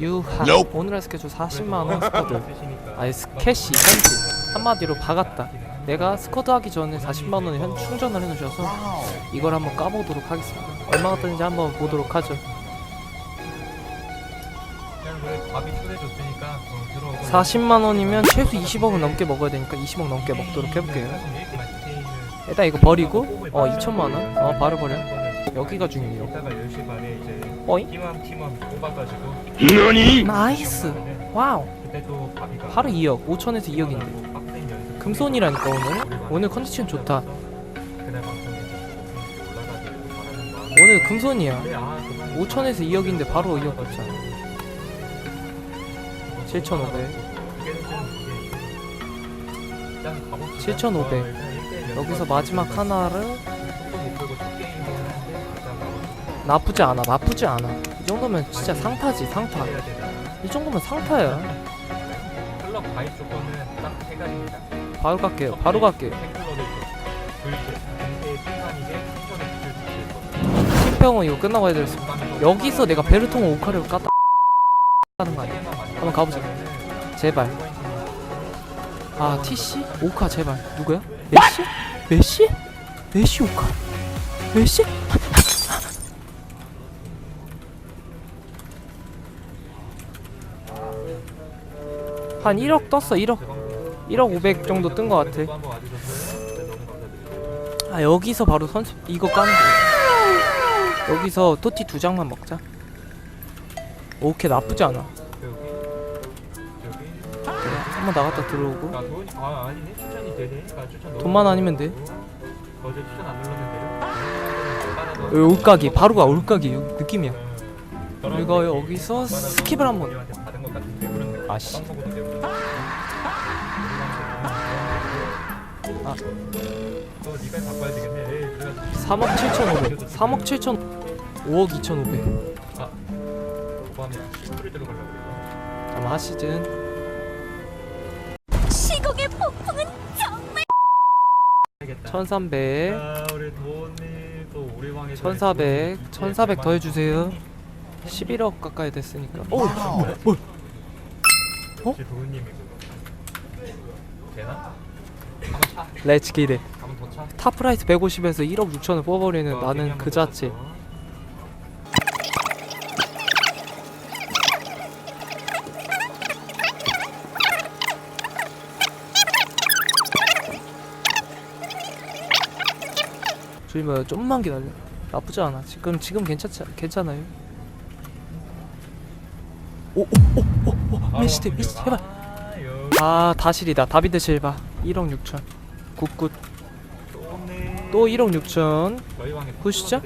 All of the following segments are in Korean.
유하 오늘의 스케줄 40만원 스쿼드. 아니 스캐시 현지 한마디로 박았다. 내가 스쿼드 하기 전에 40만원 현 충전을 해놓으셔서 이걸 한번 까보도록 하겠습니다. 얼마가 뜨는지 한번 보도록 하죠. 그냥 그래 밥이 초대줬으니까 어, 들어오고 40만원이면 최소 20억은 넘게 먹어야 되니까 20억 넘게 먹도록 해볼게요. 일단 이거 버리고 어 2천만원? 어 바로 버려 여기가 중요해요. 이따가 10시 반에 이제 어잉? 팀원 팀원 뽑아가지고 나이스. 와우. 그때 또 밥이가. 하루 2억 5천에서 2억인데. 빡센 연습 금손이라니까 오늘? 오늘 컨디션 좋다. 그날 방송에 오늘 금손이야. 그래 아 그만 5천에서 2억인데 바로 2억 받잖아? 7,500 7,500. 여기서 마지막 하나를 나쁘지 않아 나쁘지 않아 이 정도면 진짜 상타지 상타 이 정도면 상타야 클럽 가입 조건은 딱 세 가지입니다. 바로 갈게요 바로 갈게요 불교, 공세 빛을 것. 팀평은 이거 끝나고 해야 될수 여기서 내가 베르통 오카를 깠다 하는 거 아니야 한번 가보자 제발 아 TC? 오카 제발 누구야? 메시? 메시? 메시 오카 메시? 한 1억 떴어 1억. 1억 500 정도 뜬거 같아. 아 여기서 바로 선수 이거 까는 거. 여기서 토티 두 장만 먹자. 오케이 나쁘지 않아. 한번 나갔다 들어오고. 돈만 아니면 돼. 여기 올가기 바로 가 여기 느낌이야. 그리고 여기서 스킵을 한번 것 그런 느낌. 아씨. 빵 먹어도 되고. 아. 너 네가 바꿔야 되겠네. 에이, 그래가지고 3억 7,500 3억 7천 5억 2,500 오밤에 시골을 들어가려고 그래요. 아마 하 시즌 시국의 폭풍은 정말 알겠다. 1300 아, 우리 돈이 또 우리 왕의 1400 1400 더 해 주세요 11억 가까이 됐으니까 오! 뭐? 역시 도훈님이 그거 되나? 렛츠 기대 가면 더 차? 탑 프라이스 150에서 1억 6천을 뽑아버리는 나는 그 자체. 주임아 좀만 기다려. 나쁘지 않아. 지금 지금 괜찮지 괜찮아요 오오오오오. 메시대 메시 제발. 아, 아 다실이다. 다비드 실바. 1억 6천. 굿굿. 또 1억 6천. 저희 왕의 보시죠.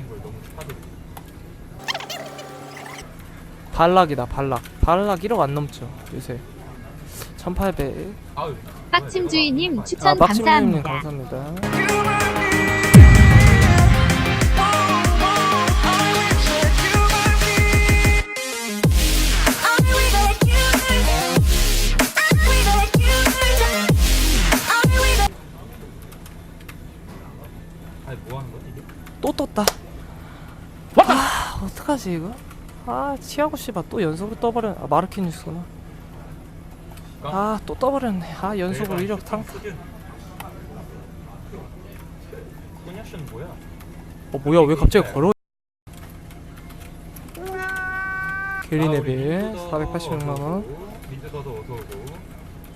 발락이다 발락. 발락 1억 안 넘죠 요새. 1800 아유. 빡침주의님 아 추천 박진민님 감사합니다. 감사합니다 아니 뭐 하는 거지 이게? 또 떴다. 아 어떡하지 이거? 아 치아고 씨바 또 연속으로 떠버렸 아 마르키뉴스구나. 아. 또 떠버렸네. 아 연속으로 1억 탕. 코냐슈는 뭐야? 어 뭐야? 왜 갑자기 걸어? 게리네빌 486만 원. 민트더도 어서 오고.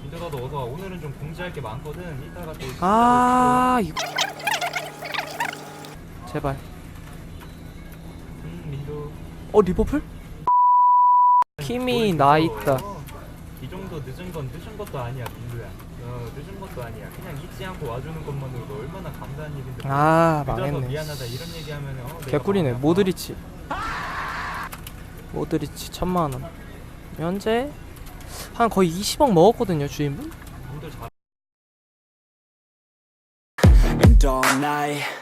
민트더도 어서 와. 오늘은 좀 공지할 게 많거든. 이따가 또 아 이거 제발. 음어 리버풀? 힘이 나 있다. 이 정도 늦은 건 늦은 것도 아니야 민두야. 어 늦은 것도 아니야. 그냥 잊지 않고 와주는 것만으로도 얼마나 감사한 일인데. 아 늦어서 망했네 미안하다 이런 얘기하면 어, 내가 개꿀이네. 모드리치. 모드리치 천만 원. 현재 한 거의 20억 먹었거든요 주인분? 아파. 민도 잘 And all night